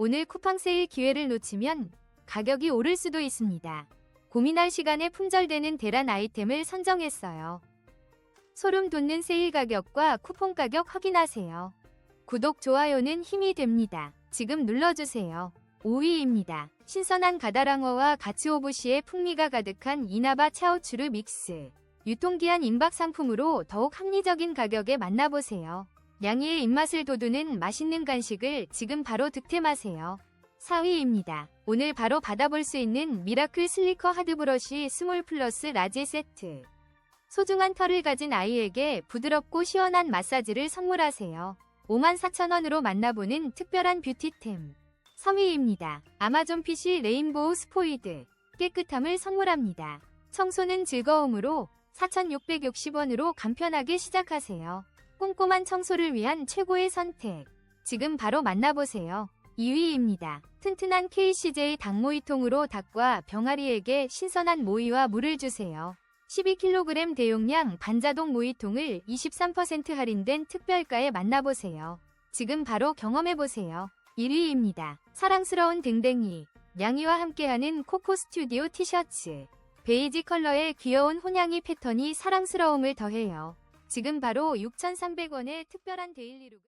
오늘 쿠팡 세일 기회를 놓치면 가격이 오를 수도 있습니다. 고민할 시간에 품절되는 대란 아이템을 선정했어요. 소름 돋는 세일 가격과 쿠폰 가격 확인하세요. 구독, 좋아요는 힘이 됩니다. 지금 눌러주세요. 5위입니다. 신선한 가다랑어와 가츠오부시의 풍미가 가득한 이나바 차오추르 믹스. 유통기한 임박 상품으로 더욱 합리적인 가격에 만나보세요. 양이의 입맛을 돋우는 맛있는 간식을 지금 바로 득템하세요. 4위입니다. 오늘 바로 받아볼 수 있는 미라클 슬리커 하드브러쉬 스몰 플러스 라지 세트. 소중한 털을 가진 아이에게 부드럽고 시원한 마사지를 선물하세요. 54,000원으로 만나보는 특별한 뷰티템. 3위입니다. 아마존 PC 레인보우 스포이드. 깨끗함을 선물합니다. 청소는 즐거움으로 4,660원으로 간편하게 시작하세요. 꼼꼼한 청소를 위한 최고의 선택. 지금 바로 만나보세요. 2위입니다. 튼튼한 KCJ 닭모이통으로 닭과 병아리에게 신선한 모이와 물을 주세요. 12kg 대용량 반자동 모이통을 23% 할인된 특별가에 만나보세요. 지금 바로 경험해보세요. 1위입니다. 사랑스러운 댕댕이. 양이와 함께하는 코코 스튜디오 티셔츠. 베이지 컬러의 귀여운 혼양이 패턴이 사랑스러움을 더해요. 지금 바로 6,300원의 특별한 데일리룩을